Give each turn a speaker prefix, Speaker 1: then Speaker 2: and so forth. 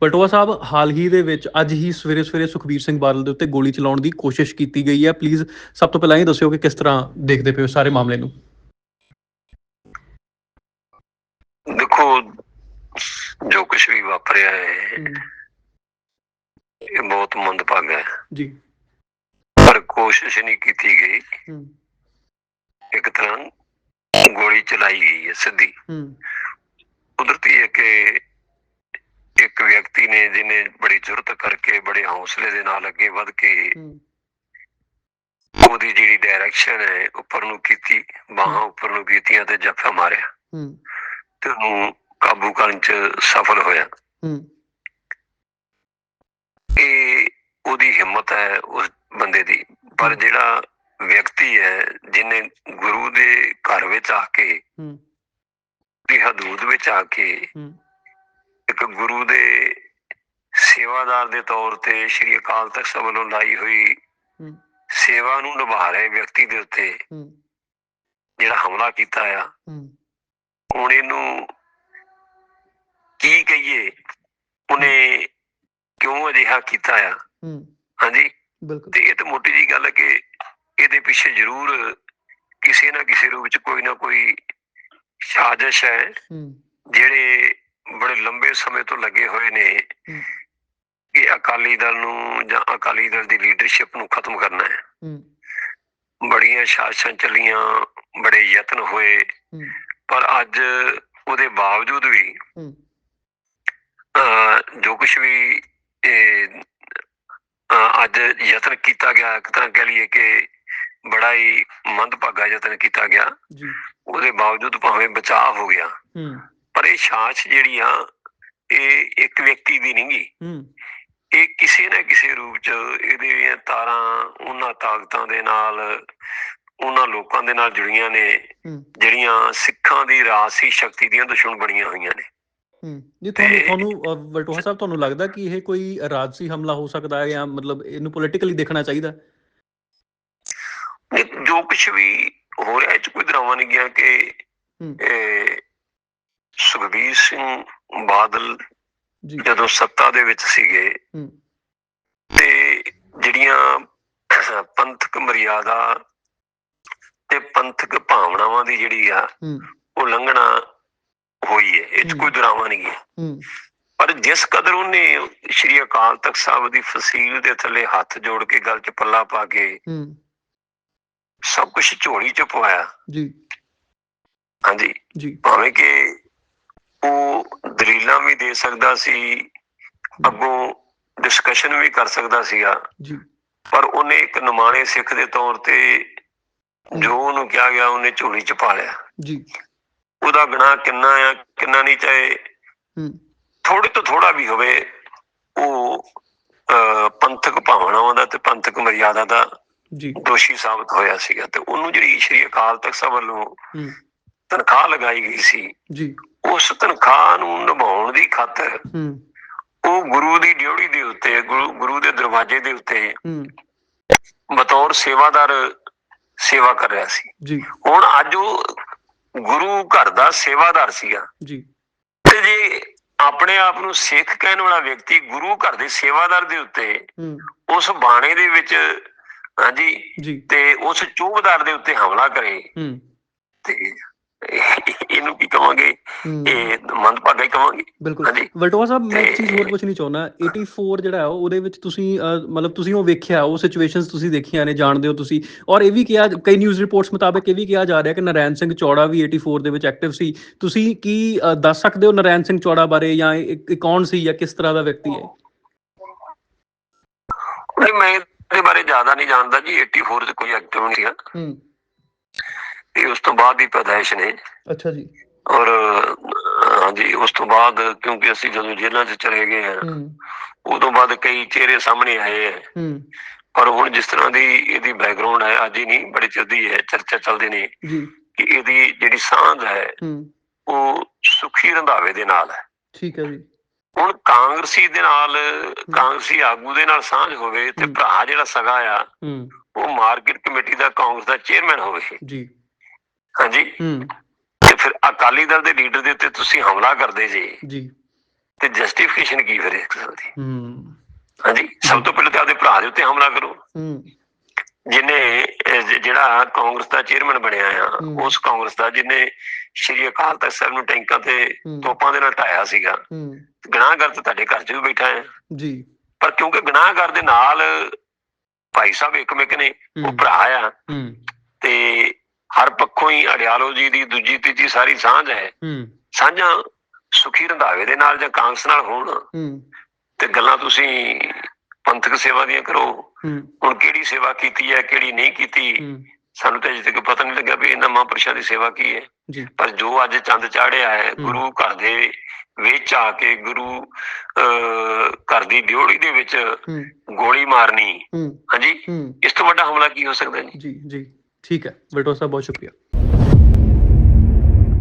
Speaker 1: ਪਲਟੋਆ ਸਾਹਿਬ ਹਾਲ ਹੀ ਦੇ ਵਿੱਚ ਅੱਜ ਹੀ ਸਵੇਰੇ ਸਵੇਰੇ ਸੁਖਬੀਰ ਸਿੰਘ ਬਾਦਲ ਦੇ ਉੱਤੇ ਗੋਲੀ ਚਲਾਉਣ ਦੀ ਕੋਸ਼ਿਸ਼ ਕੀਤੀ ਗਈ ਹੈ। ਪਲੀਜ਼ ਸਭ ਤੋਂ ਪਹਿਲਾਂ ਇਹ ਦੱਸਿਓ ਕਿ ਕਿਸ ਤਰ੍ਹਾਂ ਦੇਖਦੇ ਪਏ ਹੋ ਸਾਰੇ ਮਾਮਲੇ ਨੂੰ?
Speaker 2: ਦੇਖੋ ਜੋ ਕੁਝ ਵੀ ਵਾਪਰਿਆ ਹੈ ਇਹ ਬਹੁਤ ਮੰਦਭਾਗਾ ਹੈ।
Speaker 1: ਜੀ।
Speaker 2: ਪਰ ਕੋਸ਼ਿਸ਼ ਨਹੀਂ ਕੀਤੀ ਗਈ। ਇੱਕ ਤਰ੍ਹਾਂ ਗੋਲੀ ਚਲਾਈ ਗਈ ਹੈ ਸਿੱਧੀ।
Speaker 1: ਹੂੰ।
Speaker 2: ਕੁਦਰਤੀ ਹੈ ਕਿ ਇੱਕ ਵਿਅਕਤੀ ਨੇ ਜਿਹਨੇ ਬੜੀ ਜ਼ਰੂਰਤ ਕਰਕੇ ਬੜੇ ਹੌਸਲੇ ਦੇ ਨਾਲ ਅੱਗੇ ਵਧ ਕੇ ਉਹਦੀ ਜਿਹੜੀ ਡਾਇਰੈਕਸ਼ਨ ਹੈ ਉੱਪਰ ਨੂੰ ਕੀਤੀ ਬਾਹਾਂ ਉੱਪਰ ਨੂੰ ਕੀਤੀਆਂ ਤੇ ਜੱਫਾ ਮਾਰਿਆ।
Speaker 1: ਹੂੰ।
Speaker 2: ਤੇ ਉਹਨੂੰ ਕਾਬੂ ਕਰਨ ਚ ਸਫਲ ਹੋਇਆ।
Speaker 1: ਹੂੰ।
Speaker 2: ਇਹ ਉਹਦੀ ਹਿੰਮਤ ਹੈ ਉਸ ਬੰਦੇ ਦੀ। ਪਰ ਜਿਹੜਾ ਵਿਅਕਤੀ ਹੈ ਜਿਹਨੇ ਗੁਰੂ ਦੇ ਘਰ ਵਿੱਚ ਆ ਕੇ
Speaker 1: ਹੂੰ।
Speaker 2: ਦੀ ਹਦੂਦ ਵਿੱਚ ਆ ਕੇ
Speaker 1: ਹੂੰ।
Speaker 2: ਇੱਕ ਗੁਰੂ ਦੇ ਸੇਵਾਦਾਰ ਦੇ ਤੌਰ ਤੇ ਸ੍ਰੀ ਅਕਾਲ ਤਖਤ ਸਾਹਿਬ ਵੱਲੋਂ ਲਾਈ ਹੋਈ ਸੇਵਾ ਨੂੰ ਨਿਭਾ ਰਹੇ ਵਿਅਕਤੀ ਦੇ ਉੱਤੇ ਜਿਹੜਾ ਹਮਲਾ ਕੀਤਾ ਆ ਹੁਣ ਇਹਨੂੰ ਕੀ ਕਹੀਏ? ਉਹਨੇ ਕਿਉਂ ਅਜਿਹਾ ਕੀਤਾ ਆ? ਹਾਂਜੀ?
Speaker 1: ਬਿਲਕੁਲ।
Speaker 2: ਤੇ ਇਹ ਤਾਂ ਮੋਟੀ ਜੀ ਗੱਲ ਹੈ ਕਿ ਇਹਦੇ ਪਿੱਛੇ ਜ਼ਰੂਰ ਕਿਸੇ ਨਾ ਕਿਸੇ ਰੂਪ ਚ ਕੋਈ ਨਾ ਕੋਈ ਸਾਜ਼ਿਸ਼ ਹੈ। ਜਿਹੜੇ ਲੰਬੇ ਸਮੇਂ ਤੋਂ ਲੱਗੇ ਹੋਏ ਨੇ। ਕਿ ਅਕਾਲੀ ਦਲ ਨੂੰ ਜਾਂ ਅਕਾਲੀ ਦਲ ਦੀ ਲੀਡਰਸ਼ਿਪ ਨੂੰ ਖਤਮ ਕਰਨਾ ਹੈ। ਬੜੀਆਂ ਸ਼ਾਸਾਂ ਚੱਲੀਆਂ ਬੜੇ ਯਤਨ ਹੋਏ। ਪਰ ਅੱਜ ਉਹਦੇ ਬਾਵਜੂਦ ਵੀ ਜੋ ਕੁਝ ਵੀ ਅੱਜ ਯਤਨ ਕੀਤਾ ਗਿਆ ਇੱਕ ਤਰ੍ਹਾਂ ਕਹਿ ਲਈਏ ਕਿ ਬੜਾ ਹੀ ਮੰਦਭਾਗਾ ਯਤਨ ਕੀਤਾ ਗਿਆ।
Speaker 1: ਜੀ।
Speaker 2: ਉਹਦੇ ਬਾਵਜੂਦ ਭਾਵੇਂ ਬਚਾਅ ਹੋ ਗਿਆ। ਪਰ ਇਹ ਛਾਛ ਜਿਹੜੀ ਆ ਇਹ ਇੱਕ ਵਿਅਕਤੀ ਦੀ ਨਹੀਂ ਗੀ।
Speaker 1: ਹੂੰ।
Speaker 2: ਇਹ ਕਿਸੇ ਨਾ ਕਿਸੇ ਰੂਪ ਚ ਇਹਦੀਆਂ ਤਾਰਾਂ ਉਹਨਾਂ ਤਾਕਤਾਂ ਦੇ ਨਾਲ ਉਹਨਾਂ ਲੋਕਾਂ ਦੇ ਨਾਲ ਜੁੜੀਆਂ ਨੇ
Speaker 1: ਹੂੰ।
Speaker 2: ਜਿਹੜੀਆਂ ਸਿੱਖਾਂ ਦੀ ਰਾਸੀ ਸ਼ਕਤੀ ਦੀਆਂ ਦੁਸ਼ਮਣ ਬਣੀਆਂ ਹੋਈਆਂ ਨੇ।
Speaker 1: ਹੂੰ। ਜੀ ਤੁਹਾਨੂੰ ਤੁਹਾਨੂੰ ਵਲਟੋਹਾ ਸਾਹਿਬ ਤੁਹਾਨੂੰ ਲੱਗਦਾ ਕਿ ਇਹ ਕੋਈ ਰਾਜਸੀ ਹਮਲਾ ਹੋ ਸਕਦਾ ਹੈ ਜਾਂ ਮਤਲਬ ਇਹਨੂੰ ਪੋਲਿਟਿਕਲੀ ਦੇਖਣਾ ਚਾਹੀਦਾ?
Speaker 2: ਜੋ ਕੁਝ ਵੀ ਹੋ ਰਿਹਾ ਇਹ ਚ ਕੋਈ ਡਰਾਮਾ ਨਹੀਂ ਗਿਆ ਕਿ
Speaker 1: ਹੂੰ।
Speaker 2: ਇਹ ਸੁਖਬੀਰ ਸਿੰਘ ਬਾਦਲ ਜਦੋਂ ਸੱਤਾ ਦੇ ਵਿੱਚ ਸੀਗੇ ਤੇ ਜਿਹੜੀਆਂ ਪੰਥਕ ਮਰਿਆਦਾ ਤੇ ਪੰਥਕ ਭਾਵਨਾਵਾਂ ਦੀ ਜਿਹੜੀ ਆ ਉਹ ਲੰਘਣਾ ਹੋਈ ਹੈ। ਇਹ। ਕੋਈ ਡਰਾਮਾ ਨਹੀਂ ਹੈ। ਪਰ ਜਿਸ ਕਦਰ ਉਹਨੇ ਸ਼੍ਰੀ ਅਕਾਲ ਤਖਤ ਸਾਹਿਬ ਦੀ ਫਸੀਲ ਦੇ ਥੱਲੇ ਹੱਥ ਜੋੜ ਕੇ ਗਲ 'ਚ ਪੱਲਾ ਪਾ ਕੇ ਸਭ ਕੁਝ ਝੋਲੀ 'ਚ ਪਵਾਇਆ।
Speaker 1: ਜੀ।
Speaker 2: ਹਾਂਜੀ।
Speaker 1: ਜੀ।
Speaker 2: ਭਾਵੇਂ ਕਿ ਦਲੀਲਾਂ ਵੀ ਦੇ ਸਕਦਾ ਸੀ ਅੱਗੋਂ ਡਿਸਕਸ਼ਨ ਵੀ ਕਰ ਸਕਦਾ ਸੀਗਾ।
Speaker 1: ਜੀ।
Speaker 2: ਪਰ ਉਹਨੇ ਇੱਕ ਨਿਮਾਣੇ ਸਿੱਖ ਦੇ ਤੌਰ ਤੇ ਜੋ ਉਹਨੂੰ ਕਿਹਾ ਗਿਆ ਉਹਨੇ ਝੋਲੀ 'ਚ ਪਾ ਲਿਆ।
Speaker 1: ਜੀ।
Speaker 2: ਉਹਦਾ ਗੁਨਾਹ ਕਿੰਨਾ ਆ ਕਿੰਨਾ ਨਹੀਂ ਚਾਹੇ
Speaker 1: ਹੂੰ।
Speaker 2: ਥੋੜੇ ਤੋਂ ਥੋੜਾ ਵੀ ਹੋਵੇ ਉਹ ਪੰਥਕ ਭਾਵਨਾਵਾਂ ਦਾ ਤੇ ਪੰਥਕ ਮਰਿਆਦਾ ਦਾ
Speaker 1: ਜੀ।
Speaker 2: ਦੋਸ਼ੀ ਸਾਬਤ ਹੋਇਆ ਸੀਗਾ। ਤੇ ਉਹਨੂੰ ਜਿਹੜੀ ਸ਼੍ਰੀ ਅਕਾਲ ਤਖਤ ਸਾਹਿਬ ਵੱਲੋਂ
Speaker 1: ਹੂੰ।
Speaker 2: ਤਨਖਾਹ ਲਗਾਈ ਗਈ ਸੀ
Speaker 1: ਜੀ।
Speaker 2: ਉਸ ਤਨਖਾਹ ਨੂੰ ਨਿਭਾਉਣ ਦੀ ਖਾਤਰ ਉਹ ਗੁਰੂ ਦੀ ਡਿਉੜੀ ਦੇ ਉੱਤੇ ਗੁਰੂ ਗੁਰੂ ਦੇ ਦਰਵਾਜ਼ੇ ਦੇ ਉੱਤੇ ਬਤੌਰ ਸੇਵਾਦਾਰ ਸੇਵਾ ਕਰ ਰਿਹਾ ਸੀ।
Speaker 1: ਜੀ।
Speaker 2: ਹੁਣ ਅੱਜ ਉਹ ਗੁਰੂ ਘਰ ਦਾ ਸੇਵਾਦਾਰ ਸੀਗਾ।
Speaker 1: ਜੀ।
Speaker 2: ਤੇ ਜੇ ਆਪਣੇ ਆਪ ਨੂੰ ਸਿੱਖ ਕਹਿਣ ਵਾਲਾ ਵਿਅਕਤੀ ਗੁਰੂ ਘਰ ਦੇ ਸੇਵਾਦਾਰ ਦੇ ਉੱਤੇ ਉਸ ਬਾਣੇ ਦੇ ਵਿੱਚ ਹਾਂਜੀ ਤੇ ਉਸ ਚੂਬਦਾਰ ਦੇ ਉੱਤੇ ਹਮਲਾ ਕਰੇ ਤੇ ਇਹਨੂੰ ਕੀ ਕਵਾਂਗੇ? ਇਹ ਮੰਦਭਾਗਾ ਹੀ ਕਵਾਂਗੇ।
Speaker 1: ਬਿਲਕੁਲ। ਵਲਟੋਆ ਸਾਹਿਬ ਮੈਂ ਇੱਕ ਚੀਜ਼
Speaker 2: ਤੇ-
Speaker 1: ਹੋਰ ਪੁੱਛਣੀ ਚਾਹੁੰਦਾ। 84 ਜਿਹੜਾ ਹੈ ਉਹ- ਉਹਦੇ ਵਿੱਚ ਤੁਸੀਂ ਮਤਲਬ ਤੁਸੀਂ ਉਹ ਵੇਖਿਆ ਉਹ ਸਿਚੁਏਸ਼ਨਸ ਤੁਸੀਂ ਦੇਖੀਆਂ ਨੇ ਜਾਣਦੇ ਹੋ ਤੁਸੀਂ। ਔਰ ਇਹ ਵੀ ਕਿਹਾ ਕਈ ਨਿਊਜ਼ ਰਿਪੋਰਟਸ ਮੁਤਾਬਕ ਇਹ ਵੀ ਕਿਹਾ ਜਾ ਰਿਹਾ ਕਿ ਨਰੈਣ ਸਿੰਘ ਚੌੜਾ ਵੀ 84 ਦੇ ਵਿੱਚ ਐਕਟਿਵ ਸੀ। ਤੁਸੀਂ ਕੀ ਦੱਸ ਸਕਦੇ ਹੋ ਨਰੈਣ ਸਿੰਘ ਚੌੜਾ ਬਾਰੇ ਜਾਂ ਇਹ ਕੌਣ ਸੀ ਜਾਂ ਕਿਸ ਤਰ੍ਹਾਂ ਦਾ ਵਿਅਕਤੀ ਹੈ?
Speaker 2: ਨਹੀਂ ਮੈਂ ਇਹਦੇ ਬਾਰੇ ਜ਼ਿਆਦਾ ਨਹੀਂ ਜਾਣਦਾ ਜੀ। 84 ਚ ਕੋਈ ਐਕਟਿਵ ਨਹੀਂ ਸੀਗਾ।
Speaker 1: ਹੂੰ।
Speaker 2: ਇਹ ਉਸ ਤੋਂ ਬਾਅਦ ਦੀ ਪੈਦਾਇਸ਼ ਨੇ।
Speaker 1: ਅੱਛਾ ਜੀ।
Speaker 2: ਔਰ ਹਾਂਜੀ ਉਸ ਤੋਂ ਬਾਅਦ ਕਿਉਂਕਿ ਅਸੀਂ ਜਦੋਂ ਜੇਲ੍ਹਾਂ 'ਚ ਚਲੇ ਗਏ ਹਾਂ
Speaker 1: ਹੂੰ।
Speaker 2: ਉਦੋਂ ਬਾਅਦ ਕਈ ਚਿਹਰੇ ਸਾਹਮਣੇ ਆਏ ਹੈ।
Speaker 1: ਹੂੰ।
Speaker 2: ਪਰ ਹੁਣ ਜਿਸ ਤਰ੍ਹਾਂ ਦੀ ਇਹਦੀ ਬੈਕਗ੍ਰਾਉਂਡ ਹੈ ਅੱਜ ਹੀ ਨਹੀਂ ਬੜੀ ਚਲਦੀ ਹੈ ਚਰਚਾ ਚੱਲਦੇ ਨੇ
Speaker 1: ਜੀ।
Speaker 2: ਕਿ ਇਹਦੀ ਜਿਹੜੀ ਸਾਂਝ ਹੈ ਉਹ ਸੁਖੀ ਰੰਧਾਵੇ ਦੇ ਨਾਲ ਹੈ।
Speaker 1: ਠੀਕ ਹੈ ਜੀ।
Speaker 2: ਹੁਣ ਕਾਂਗਰਸੀ ਦੇ ਨਾਲ ਕਾਂਗਰਸੀ ਆਗੂ ਦੇ ਨਾਲ ਸਾਂਝ ਹੋਵੇ ਤੇ। ਭਰਾ ਜਿਹੜਾ ਸਗਾ ਆ ਉਹ ਮਾਰਕੀਟ ਕਮੇਟੀ ਦਾ ਕਾਂਗਰਸ ਦਾ ਚੇਅਰਮੈਨ ਹੋਵੇ।
Speaker 1: ਜੀ।
Speaker 2: ਹਾਂਜੀ। ਤੇ ਫਿਰ ਅਕਾਲੀ ਦਲ ਦੇ ਲੀਡਰ ਦੇ ਉੱਤੇ ਤੁਸੀਂ ਹਮਲਾ ਕਰਦੇ ਜੀ
Speaker 1: ਜੀ।
Speaker 2: ਤੇ ਜਸਟੀਫਿਕੇਸ਼ਨ ਕੀ ਫਿਰ ਇੱਕ ਗੱਲ ਦੀ?
Speaker 1: ਹੂੰ।
Speaker 2: ਹਾਂਜੀ ਸਭ ਤੋਂ ਪਹਿਲਾਂ ਤਾਂ ਆਪਦੇ ਭਰਾ ਦੇ ਉੱਤੇ ਹਮਲਾ ਕਰੋ।
Speaker 1: ਹੂੰ।
Speaker 2: ਜਿਹਨੇ ਅਹ, ਜ- ਜਿਹੜਾ ਕਾਂਗਰਸ ਦਾ ਚੇਅਰਮੈਨ ਬਣਿਆ ਆ। ਉਸ ਕਾਂਗਰਸ ਦਾ ਜਿਹਨੇ ਸ਼੍ਰੀ ਅਕਾਲ ਤਖਤ ਸਾਹਿਬ ਨੂੰ ਟੈਂਕਾਂ ਤੇ। ਤੋਪਾਂ ਦੇ ਨਾਲ ਢਾਇਆ ਸੀਗਾ ਗੁਨਾਹਗਰ ਤਾਂ ਤੁਹਾਡੇ ਘਰ 'ਚ ਵੀ ਬੈਠਾ ਹੈ
Speaker 1: ਜੀ।
Speaker 2: ਪਰ ਕਿਉਂਕਿ ਗੁਨਾਹਗਰ ਦੇ ਨਾਲ ਭਾਈ ਸਾਹਿਬ ਇੱਕ ਮਿਕ ਨੇ ਉਹ ਭਰਾ ਆ ਪੱਖੋਂ ਹੀ ਅੜਿਆਲੋ ਜੀ ਦੀ ਦੂਜੀ ਤੀਜੀ ਸਾਰੀ ਸਾਂਝ ਹੈ।
Speaker 1: ਹੂੰ।
Speaker 2: ਸਾਂਝਾਂ ਸੁਖੀ ਰੰਧਾਵੇ ਦੇ ਨਾਲ ਜਾਂ ਕਾਂਗਰਸ ਨਾਲ ਹੋਣ।
Speaker 1: ਹੂੰ।
Speaker 2: ਤੇ ਗੱਲਾਂ ਤੁਸੀਂ ਪੰਥਕ ਸੇਵਾ ਦੀਆਂ ਕਰੋ।
Speaker 1: ਹੂੰ।
Speaker 2: ਹੁਣ ਕਿਹੜੀ ਸੇਵਾ ਕੀਤੀ ਹੈ ਕਿਹੜੀ ਨਹੀਂ ਕੀਤੀ ਸਾਨੂੰ ਤਾਂ ਅਜੇ ਤੱਕ ਪਤਾ ਨਹੀਂ ਲੱਗਾ ਵੀ ਇਹਨਾਂ ਮਹਾਂਪੁਰਸ਼ਾਂ ਦੀ ਸੇਵਾ ਕੀ ਹੈ। ਪਰ ਜੋ ਅੱਜ ਚੰਦ ਚਾੜਿਆ ਹੈ ਗੁਰੂ ਘਰ ਦੇ ਵਿੱਚ ਆ ਕੇ ਗੁਰੂ ਘਰ ਦੀ ਡਿਓੜੀ ਦੇ ਵਿੱਚ ਗੋਲੀ ਮਾਰਨੀ। ਹਾਂਜੀ? ਇਸ ਤੋਂ ਵੱਡਾ ਹਮਲਾ ਕੀ ਹੋ ਸਕਦਾ ਜੀ?
Speaker 1: ਜੀ ਜੀ। ਠੀਕ ਹੈ। ਬਲਟੋ ਸਾਹਿਬ ਬਹੁਤ ਸ਼ੁਕਰੀਆ।